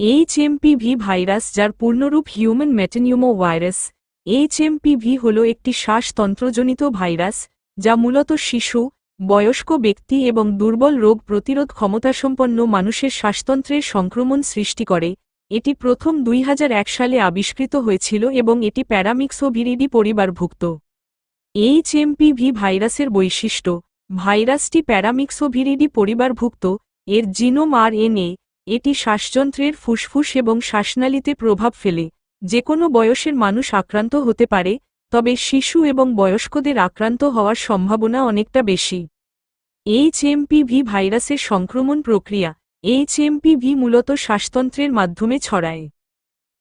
HMPV virus যার পূর্ণরূপ human মেটেনিউমো virus HMPV হল একটি শ্বাসতন্ত্রজনিত ভাইরাস যা মূলত শিশু, বয়স্ক ব্যক্তি এবং দুর্বল রোগ প্রতিরোধ ক্ষমতাসম্পন্ন মানুষের শ্বাসতন্ত্রের সংক্রমণ সৃষ্টি করে। এটি প্রথম দুই হাজার এক সালে আবিষ্কৃত হয়েছিল এবং এটি প্যারামিক্সোভিরিডি পরিবারভুক্ত। এইচএমপিভি ভাইরাসের বৈশিষ্ট্য ভাইরাসটি প্যারামিক্সোভিরিডি পরিবারভুক্ত, এর জিনোম আর এনএ এটি শ্বাসযন্ত্রের ফুসফুস এবং শ্বাসনালীতে প্রভাব ফেলে। যে কোনো বয়সের মানুষ আক্রান্ত হতে পারে, তবে শিশু এবং বয়স্কদের আক্রান্ত হওয়ার সম্ভাবনা অনেকটা বেশি। এইচএমপিভি ভাইরাসের সংক্রমণ প্রক্রিয়া এইচএমপিভি মূলত শ্বাসতন্ত্রের মাধ্যমে ছড়ায়।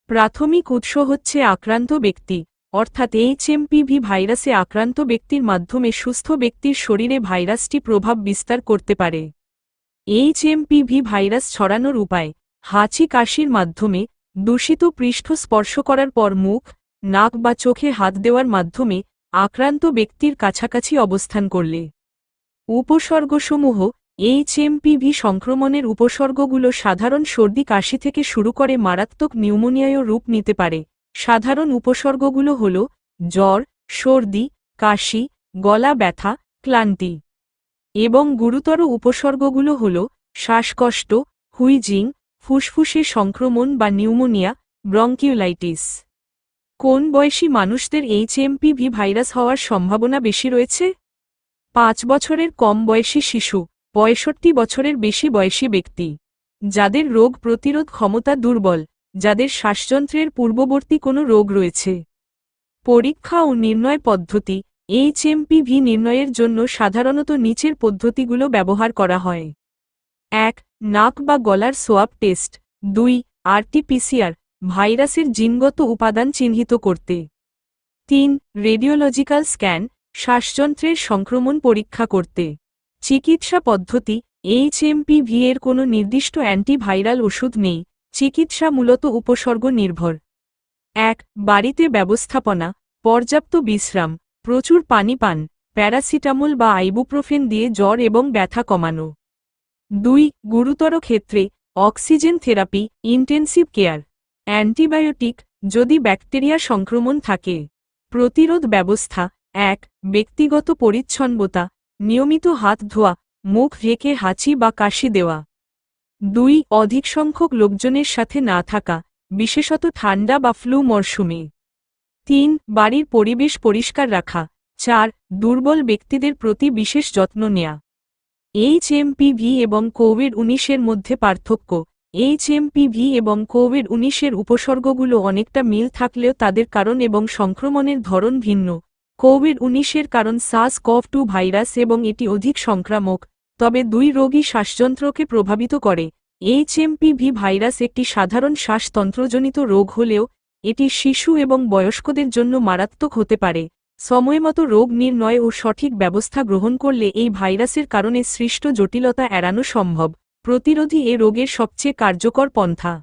প্রাথমিক উৎস হচ্ছে আক্রান্ত ব্যক্তি, অর্থাৎ এইচএমপিভি ভাইরাসে আক্রান্ত ব্যক্তির মাধ্যমে সুস্থ ব্যক্তির শরীরে ভাইরাসটি প্রভাব বিস্তার করতে পারে। এইচএমপিভি ভাইরাস ছড়ানোর উপায়, হাঁচি কাশির মাধ্যমে দূষিত পৃষ্ঠ স্পর্শ করার পর মুখ, নাক বা চোখে হাত দেওয়ার মাধ্যমে আক্রান্ত ব্যক্তির কাছাকাছি অবস্থান করলে। উপসর্গসমূহ এইচএমপিভি সংক্রমণের উপসর্গগুলো সাধারণ সর্দি কাশি থেকে শুরু করে মারাত্মক নিউমোনিয়ায় রূপ নিতে পারে। সাধারণ উপসর্গগুলো হল, জ্বর, সর্দি, কাশি, গলা ব্যথা, ক্লান্তি। এবং গুরুতর উপসর্গগুলো হল শ্বাসকষ্ট, হুইজিং, ফুসফুসে সংক্রমণ বা নিউমোনিয়া ব্রঙ্কিউলাইটিস কোন বয়সী মানুষদের এইচএমপিভি ভাইরাস হওয়ার সম্ভাবনা বেশি রয়েছে? পাঁচ বছরের কম বয়সী শিশু, পঁয়ষট্টি বছরের বেশি বয়সী ব্যক্তি। যাদের রোগ প্রতিরোধ ক্ষমতা দুর্বল, যাদের শ্বাসযন্ত্রের পূর্ববর্তী কোনো রোগ রয়েছে। পরীক্ষা ও নির্ণয় পদ্ধতি এইচএমপিভি নির্ণয়ের জন্য সাধারণত নিচের পদ্ধতিগুলো ব্যবহার করা হয়। এক, নাক বা গলার সোয়াব টেস্ট। দুই, আরটিপিসিআর, ভাইরাসের জিনগত উপাদান চিহ্নিত করতে। তিন, রেডিওলজিক্যাল স্ক্যান, শ্বাসযন্ত্রের সংক্রমণ পরীক্ষা করতে। চিকিৎসা পদ্ধতি এইচএমপিভি এর কোনো নির্দিষ্ট অ্যান্টিভাইরাল ওষুধ নেই, চিকিৎসা মূলত উপসর্গ নির্ভর এক, বাড়িতে ব্যবস্থাপনা, পর্যাপ্ত বিশ্রাম। প্রচুর পানি পান, প্যারাসিটামল বা আইবুপ্রোফেন দিয়ে জ্বর এবং ব্যথা কমানো। দুই, গুরুতর ক্ষেত্রে, oxygen therapy intensive care antibiotic, যদি ব্যাকটেরিয়া সংক্রমণ থাকে। প্রতিরোধ ব্যবস্থা, এক, ব্যক্তিগত পরিচ্ছন্নতা, নিয়মিত হাত ধোয়া, মুখ রেখে হাঁচি বা কাশি দেওয়া। দুই, অধিক সংখ্যক লোকজনের সাথে না থাকা, বিশেষত ঠান্ডা বা ফ্লু মরশুমে। তিন, বাড়ির পরিবেশ পরিষ্কার রাখা। চার, দুর্বল ব্যক্তিদের প্রতি বিশেষ যত্ন নেয়া। এইচএমপিভি এবং কোভিড উনিশের মধ্যে পার্থক্য। এইচএমপিভি এবং কোভিড উনিশের উপসর্গগুলো অনেকটা মিল থাকলেও তাদের কারণ এবং সংক্রমণের ধরন ভিন্ন। কোভিড উনিশের কারণ সাস কভ টু ভাইরাস এবং এটি অধিক সংক্রামক, তবে দুই রোগী শ্বাসযন্ত্রকে প্রভাবিত করে। এইচএমপিভি ভাইরাস একটি সাধারণ শ্বাসতন্ত্রজনিত রোগ হলেও এটি শিশু এবং বয়স্কদের জন্য মারাত্মক হতে পারে। সময়মতো রোগ নির্ণয় ও সঠিক ব্যবস্থা গ্রহণ করলে এই ভাইরাসের কারণে সৃষ্ট জটিলতা এড়ানো সম্ভব। প্রতিরোধী এ রোগের সবচেয়ে কার্যকর পন্থা।